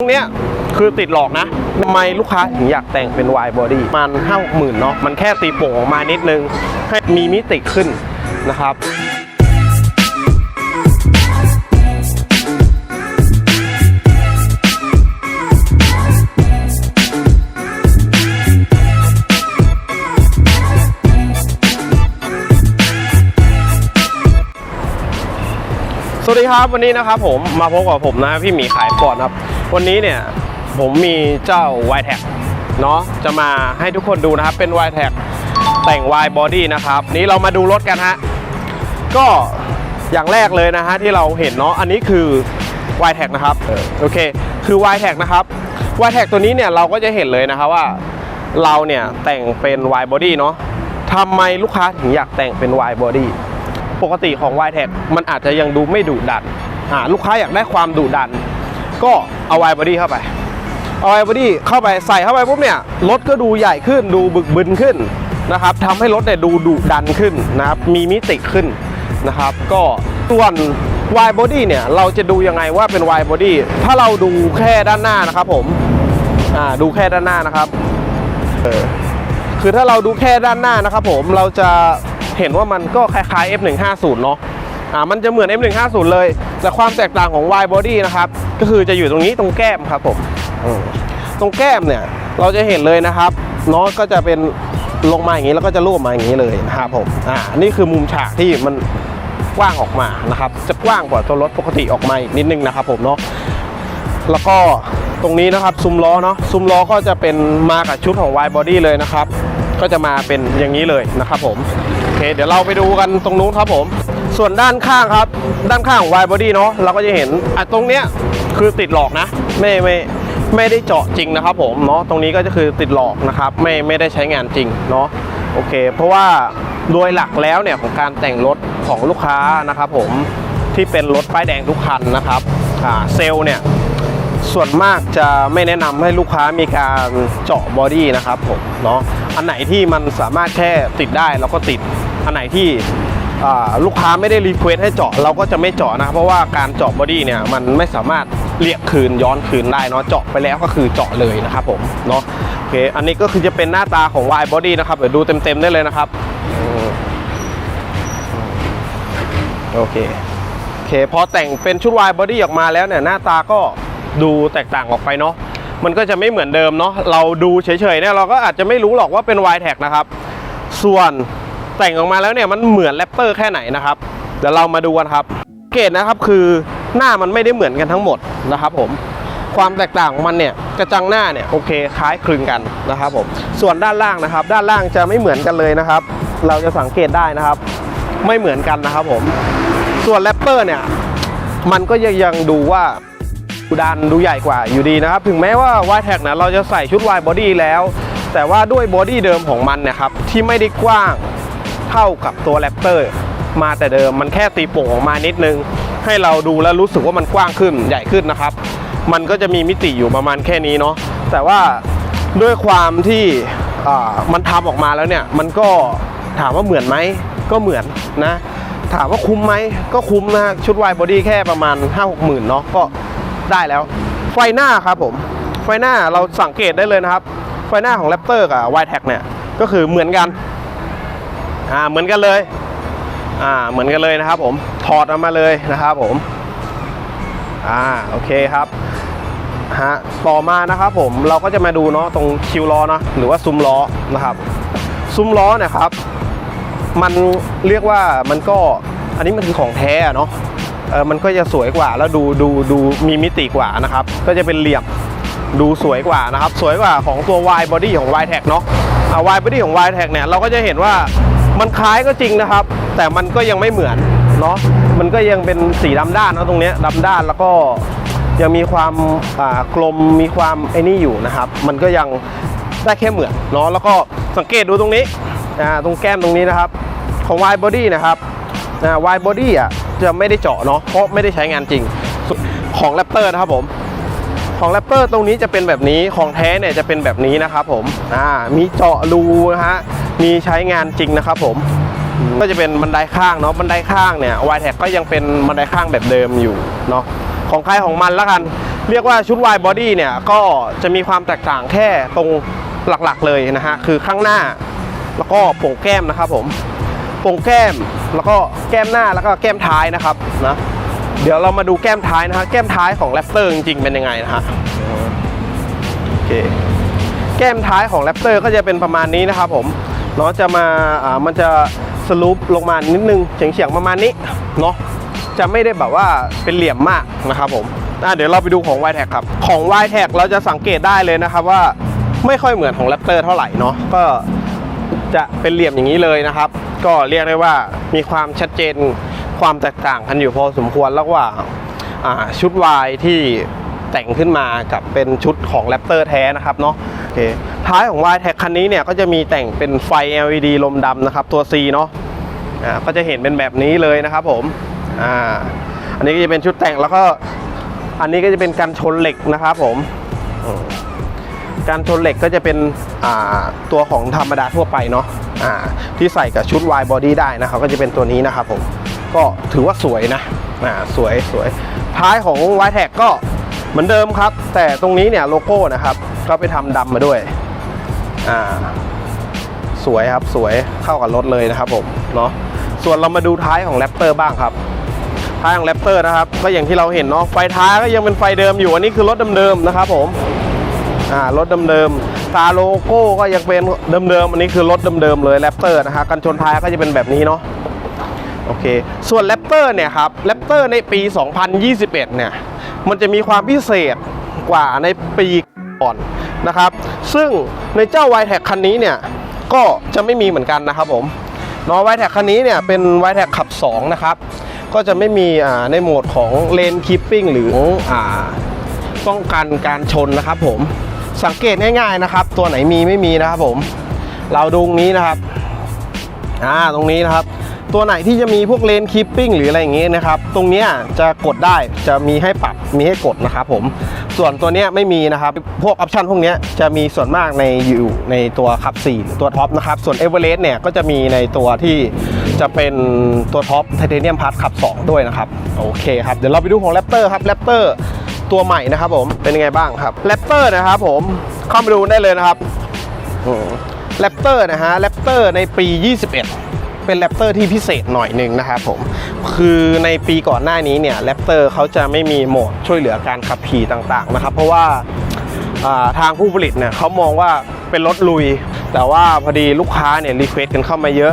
ตรงเนี้ยคือติดหลอกนะทำไมลูกค้าถึงอยากแต่งเป็นวายบอดี้มันห้าหกหมื่นเนาะมันแค่ตีโป่งออกมานิดนึง ให้มีมิติขึ้นนะครับ สวัสดีครับวันนี้นะครับผมมาพบกับผมนะพี่หมีขายปอดครับ วันนี้เนี่ยผมมีเจ้า y t e c เนาะจะมาให้ทุกคนดูนะครับเป็น y t e c แต่ง Y body นะครับนี้เรามาดูรถกันฮะก็อย่างแรกเลยนะฮะที่เราเห็นเนาะอันนี้คือ y t e c นะครับโอเคคือ y t e c นะครับ y t e c ตัวนี้เนี่ยเราก็จะเห็นเลยนะครับว่าเราเนี่ยแต่งเป็น Y body เนาะทำไมลูกค้าถึงอยากแต่งเป็น Y body ปกติของ y t e c มันอาจจะยังดูไม่ดุดันอ่าลูกค้าอยากได้ความดุดัน ก็เอา Y body เข้าไป เอา Y body เข้าไปใส่เข้าไปปุ๊บเนี่ยรถก็ดูใหญ่ขึ้นดูบึกบึนขึ้นนะครับทำให้รถเนี่ยดูดุดันขึ้นนะครับมีมิติขึ้นนะครับ ก็ส่วน Y body เนี่ยเราจะดูยังไงว่าเป็น Y body ถ้าเราดูแค่ด้านหน้านะครับผมอ่าดูแค่ด้านหน้านะครับเออคือถ้าเราดูแค่ด้านหน้านะครับผมเราจะ เห็นว่ามันก็คล้ายๆ F150 เนาะอ่ามันจะเหมือน F150 เลยแต่ความแตกต่างของ Y body นะครับก็คือจะอยู่ตรงนี้ตรงแก้มครับผมอืมตรงแก้มเนี่ยเราจะเห็นเลยนะครับเนาะก็จะเป็นลงมาอย่างนี้แล้วก็จะรูปมาอย่างนี้เลยนะครับผมอ่านี่คือมุมฉากที่มันกว้างออกมานะครับ จะกว้างกว่าตัวรถปกติออกมาอีกนิดนึงนะครับผมเนาะแล้วก็ตรงนี้นะครับซุ้มล้อเนาะซุ้มล้อก็จะเป็นมากับชุดของ Y body เลยนะครับ ก็จะมาเป็นอย่างนี้เลยนะครับผมโอเคเดี๋ยวเราไปดูกันตรงนู้นครับผม ส่วนด้านข้างครับ ด้านข้างของ Y body เนาะเราก็จะเห็นอะตรงเนี้ยคือติดหลอกนะ ไม่ไม่ไม่ได้เจาะจริงนะครับผมเนาะตรงนี้ก็จะคือติดหลอกนะครับ ไม่ไม่ได้ใช้งานจริงเนาะโอเค เพราะว่าโดยหลักแล้วเนี่ยของการแต่งรถของลูกค้านะครับผมที่เป็นรถป้ายแดงทุกคันนะครับเซลล์เนี่ย ส่วนมากจะไม่แนะนำให้ลูกค้ามีการเจาะบอดี้นะครับผมเนาะอันไหนที่มันสามารถแค่ติดได้เราก็ติด อันไหนที่ลูกค้าไม่ได้รีเควสให้เจาะเราก็จะไม่เจาะนะ เพราะว่าการเจาะบอดี้เนี่ยมันไม่สามารถเรียกคืนย้อนคืนได้เนาะเจาะไปแล้วก็คือเจาะเลยนะครับผมเนาะโอเคอันนี้ก็คือจะเป็นหน้าตาของ Y body นะครับเดี๋ยวดูเต็มๆได้เลยนะครับโอเคโอเคพอแต่งเป็นชุด Y body ออกมาแล้วเนี่ยหน้าตาก็ ดูแตกต่างออกไปเนาะมันก็จะไม่เหมือนเดิมเนาะเราดูเฉยๆเนี่ยเราก็อาจจะไม่รู้หรอกว่าเป็น Y tag นะครับ ส่วนแต่งออกมาแล้วเนี่ยมันเหมือนแรปเตอร์แค่ไหนนะครับเดี๋ยวเรามาดูกันครับ เกตนะครับคือหน้ามันไม่ได้เหมือนกันทั้งหมดนะครับผมความแตกต่างของมันเนี่ยกระจังหน้าเนี่ยโอเคคล้ายคลึงกันนะครับผมส่วนด้านล่างนะครับ ด้านล่างจะไม่เหมือนกันเลยนะครับ เราจะสังเกตได้นะครับ ไม่เหมือนกันนะครับผมส่วนแรปเตอร์เนี่ยมันก็ยังดูว่า ดูดันดูใหญ่กว่าอยู่ดีนะครับ ถึงแม้ว่า y t a g นะเราจะใส่ชุด Y body แล้ว แต่ว่าด้วยบอดี้เดิมของมันเนะครับ ที่ไม่ได้กว้างเท่ากับตัวแรปเตอร์มาแต่เดิมมันแค่ตีโป่งออกมานิดนึง ให้เราดูแล้วรู้สึกว่ามันกว้างขึ้นใหญ่ขึ้นนะครับ มันก็จะมีมิติอยู่ประมาณแค่นี้เนาะแต่ว่าด้วยความที่มันทำออกมาแล้วเนี่ย มันก็ถามว่าเหมือนไหมก็เหมือนนะ ถามว่าคุ้มไหมก็คุ้มนะชุด Y body แค่ประมาณ 5 6 หมื่นเนาะก็ ได้แล้ว ไฟหน้าครับผม ไฟหน้าเราสังเกตได้เลยนะครับ ไฟหน้าของ Raptor กับ y t a g เนี่ย ก็คือเหมือนกัน อ่า เหมือนกันเลย อ่า เหมือนกันเลยนะครับผม ถอดออกมาเลยนะครับผม อ่า โอเคครับฮะต่อมานะครับผมเราก็จะมาดูเนาะตรงคิวล้อเนาะหรือว่าซุ้มล้อนะครับ ซุ้มล้อเนี่ยครับ มันเรียกว่ามันก็อันนี้มันคือของแท้อะเนาะ เออมันก็จะสวยกว่าแล้วดูดูดูมีมิติกว่านะครับ ก็จะเป็นเหลี่ยมดูสวยกว่านะครับ สวยกว่าของตัว Y body ของ Y tag เนาะอ่า Y body ของ Y tag เนี่ยเราก็จะเห็นว่ามันคล้ายก็จริงนะครับ แต่มันก็ยังไม่เหมือนเนาะมันก็ยังเป็นสีดำด้านนะตรงเนี้ยดำด้านแล้วก็ยังมีความอ่ากลมมีความไอ้นี่อยู่นะครับ มันก็ยังได้แค่เหมือนเนาะแล้วก็สังเกตดูตรงนี้อ่าตรงแก้มตรงนี้นะครับ ของ Y body นะครับอ่า Y body อะ จะไม่ได้เจาะเนาะเพราะไม่ได้ใช้งานจริง ของ Raptor นะครับผมของ Raptor ตรงนี้จะเป็นแบบนี้ของแท้เนี่ยจะเป็นแบบนี้นะครับผมอ่ามีเจาะรูนะฮะมีใช้งานจริงนะครับผมก็จะเป็นบันไดข้างเนาะบันไดข้างเนี่ย Y tag ก็ยังเป็นบันไดข้างแบบเดิมอยู่เนาะของใครของมันล้วกัน เรียกว่าชุด wide body เนี่ยก็จะมีความแตกต่างแค่ตรงหลักๆเลยนะฮะคือข้างหน้า แล้วก็โป่งแก้มนะครับผม โป่งแก้มแล้วก็แก้มหน้าแล้วก็แก้มท้ายนะครับนะเดี๋ยวเรามาดูแก้มท้ายนะฮะแก้มท้ายของแรปเตอร์จริงๆเป็นยังไงนะฮะโอเคแก้มท้ายของแรปเตอร์ก็จะเป็นประมาณนี้นะครับผมเนาะจะมาอ่ามันจะสลูปลงมานิดนึงเฉียงๆประมาณนี้เนาะจะไม่ได้แบบว่าเป็นเหลี่ยมมากนะครับผมอะเดี๋ยวเราไปดูของ y t e c ครับ ของ y t e c เราจะสังเกตได้เลยนะครับว่าไม่ค่อยเหมือนของแรปเตอร์เท่าไหร่เนาะก็ จะเป็นเหลี่ยมอย่างนี้เลยนะครับ ก็เรียกได้ว่ามีความชัดเจนความแตกต่างกันอยู่พอสมควรระหว่างอ่าชุด Y ที่แต่งขึ้นมากับเป็นชุดของแรปเตอร์แท้นะครับเนาะโอเคท้ายของ y t e c คันนี้เนี่ยก็จะมีแต่งเป็นไฟ LED ลมดำนะครับตัว C เนาะอ่าก็จะเห็นเป็นแบบนี้เลยนะครับผมอ่าอันนี้ก็จะเป็นชุดแต่งแล้วก็อันนี้ก็จะเป็นการชนเหล็กนะครับผมอืม การชนเหล็กก็จะเป็นตัวของธรรมดาทั่วไปเนาะอ่าที่ใส่กับชุด Y body ได้นะครับก็จะเป็นตัวนี้นะครับผมก็ถือว่าสวยนะสวยสวยท้ายของ y t e c ก็เหมือนเดิมครับ แต่ตรงนี้เนี่ยโลโก้นะครับก็ไปทำดำมาด้วยสวยครับสวยเข้ากับรถเลยนะครับผมเนาะส่วนเรามาดูท้ายของแรปเตอร์บ้างครับท้ายของแรปเตอร์นะครับก็อย่างที่เราเห็นเนาะไฟท้ายก็ยังเป็นไฟเดิมอยู่อันนี้คือรถเดิมๆนะครับผม อ่ารถเดิมๆตาโลโก้ก็ยังเป็นเดิมๆอันนี้คือรถเดิมๆเลยแรปเตอร์นะฮะกันชนท้ายก็จะเป็นแบบนี้เนาะโอเค ส่วนแรปเตอร์เนี่ยครับแรปเตอร์ในปี 2021 เนี่ย มันจะมีความพิเศษกว่าในปีก่อนนะครับ ซึ่งในเจ้า y t e c คันนี้เนี่ย ก็จะไม่มีเหมือนกันนะครับผมเนาะ y t e c คันนี้เนี่ยเป็น y t e c ขับ 2 นะครับ ก็จะไม่มีในโหมดของเลนคีปปิ้งหรืออป้องกันการชนนะครับผม สังเกตง่ายๆนะครับ ตัวไหนมีไม่มีนะครับผม เราดูตรงนี้นะครับอ่าตรงนี้นะครับ ตัวไหนที่จะมีพวกเลนคีปปิ้งหรืออะไรอย่างงี้นะครับ ตรงเนี้ยจะกดได้จะมีให้ปรับมีให้กดนะครับผมส่วนตัวเนี้ยไม่มีนะครับ พวกออปชันพวกเนี้ยจะมีส่วนมากในอยู่ในตัวขับ4ตัวท็อปนะครับ ส่วนเอเวอเรสต์เนี่ยก็จะมีในตัวที่จะเป็นตัวท็อปไทเทเนียมพัทขับ 2 ด้วยนะครับ โอเคครับ เดี๋ยวเราไปดูของแรปเตอร์ครับแรปเตัวใหม่นะครับผมเป็นยังไงบ้างครับแรปเตอร์นะครับผมเข้ามาดูได้เลยนะครับแรปเตอร์นะฮะแรปเตอร์ในปี 21 เป็นแรปเตอร์ที่พิเศษหน่อยหนึ่งนะครับผมคือในปีก่อนหน้านี้เนี่ยแรปเตอร์เขาจะไม่มีโหมดช่วยเหลือการขับขี่ต่างๆนะครับ เพราะว่าาทางผู้ผลิตเนี่ยเขามองว่าเป็นรถลุย แต่ว่าพอดีลูกค้าเนี่ยรีเควสกันเข้ามาเยอะ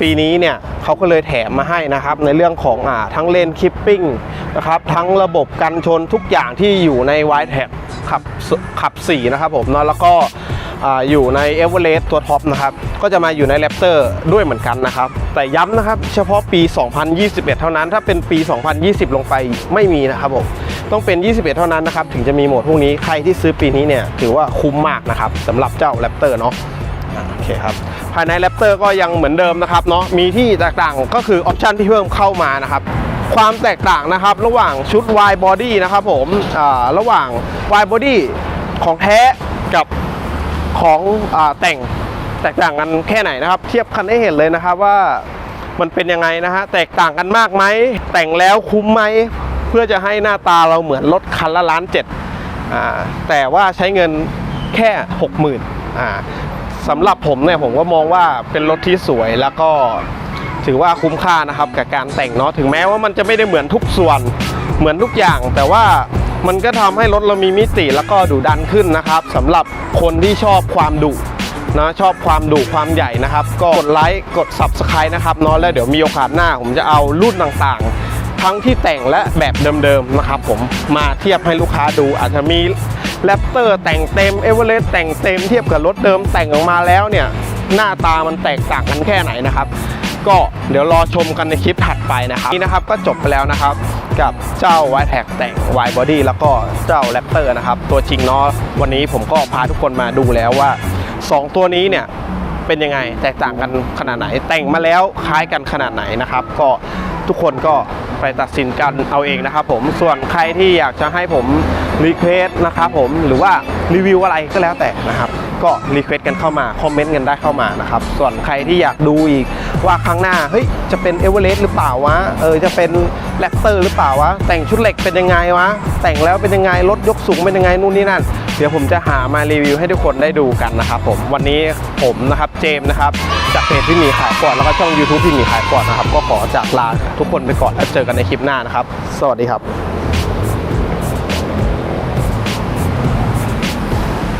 ปีนี้เนี่ยเขาก็เลยแถมมาให้นะครับ ในเรื่องของอทั้งเลนคิปปิ้ง นะครับ ทั้งระบบกันชนทุกอย่างที่อยู่ใน w i t e ขับขับ 4 นะครับผมเนาะแล้วก็ออยู่ใน e v e r e s t ตัวท็อปนะครับ ก็จะมาอยู่ใน Raptor ด้วยเหมือนกันนะครับ แต่ย้ำนะครับ เฉพาะปี 2021 เท่านั้น ถ้าเป็นปี 2020 ลงไปไม่มีนะครับผมต้องเป็น 21 เท่านั้นนะครับ ถึงจะมีโหมดพวกนี้ใครที่ซื้อปีนี้เนี่ยถือว่าคุ้มมากนะครับสำหรับเจ้า Raptor เนาะโอเคครับภายใน Raptor ก็ยังเหมือนเดิมนะครับเนาะมีที่แตกต่างก็คือออปชันที่เพิ่มเข้ามานะครับ ความแตกต่างนะครับ ระหว่างชุด Y body นะครับผมระหว่าง Y body ของแท้กับของอแต่งแตกต่างกันแค่ไหนนะครับ เทียบคันให้เห็นเลยนะครับว่ามันเป็นยังไงนะฮะแตกต่างกันมากไหมแต่งแล้วคุ้มไหมเพื่อจะให้หน้าตาเราเหมือนรถคันละล้านเจ็ดแต่ว่าใช้เงินแค่หกหมื่นอ่าสำหรับผมเนี่ยผมก็มองว่าเป็นรถที่สวยแล้วก็ ถือว่าคุ้มค่านะครับกับการแต่งเนาะถึงแม้ว่ามันจะไม่ได้เหมือนทุกส่วนเหมือนทุกอย่าง แต่ว่ามันก็ทำให้รถเรามีมิติแล้วก็ดุดันขึ้นนะครับสำหรับคนที่ชอบความดุนะชอบความดุความใหญ่นะครับ ก็กดไลค์กด Subscribe นะครับเนาะแล้วเดี๋ยวมีโอกาสหน้า ผมจะเอารุ่นต่างๆ ทั้งที่แต่งและแบบเดิมๆนะครับ ผมมาเทียบให้ลูกค้าดูอาจจะมีแรปเตอร์แต่งเต็มเอเวอเรสต์แต่งเต็มเทียบกับรถเดิมแต่งออกมาแล้วเนี่ย หน้าตามันแตกต่างกันแค่ไหนนะครับ ก็เดี๋ยวรอชมกันในคลิปถัดไปนะครับนี่นะครับก็จบไปแล้วนะครับกับเจ้า y t e c แต่ง Y Body แล้วก็เจ้า Raptor นะครับ ตัวจริงเนาะวันนี้ผมก็พาทุกคนมาดูแล้วว่า 2 ตัวนี้เนี่ยเป็นยังไงแตกต่างกันขนาดไหน แต่งมาแล้วคล้ายกันขนาดไหนนะครับ ก็ทุกคนก็ไปตัดสินกันเอาเองนะครับผมส่วนใครที่อยากจะให้ผมรีเควสนะครับผมหรือว่ารีวิวอะไรก็แล้วแต่นะครับ ก็รีเควสกันเข้ามาคอมเมนต์กันได้เข้ามานะครับ ส่วนใครที่อยากดูอีกว่าครั้งหน้าเฮ้ยจะเป็นเอเวอเรสต์หรือเปล่าวะเออจะเป็นแรปเตอร์หรือเปล่าวะแต่งชุดเหล็กเป็นยังไงวะแต่งแล้วเป็นยังไงรถยกสูงเป็นยังไงนู่นนี่นั่น เดี๋ยวผมจะหามารีวิวให้ทุกคนได้ดูกันนะครับผมวันนี้ผมนะครับเจมส์นะครับจากเพจพี่มีขายก่อนแล้วก็ช่อง YouTube พี่มีขายก่อนนะครับก็ขอจากลาทุกคนไปก่อนแล้วเจอกันในคลิปหน้านะครับ สวัสดีครับ